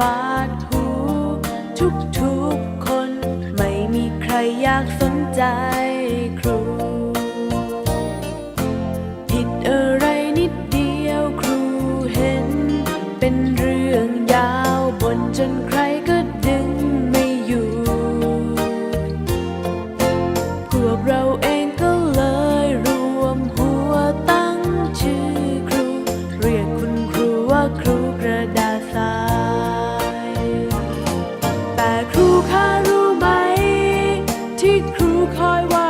บาดหูทุกทุกคน ไม่มีใครอยากสนใจ คอยว่า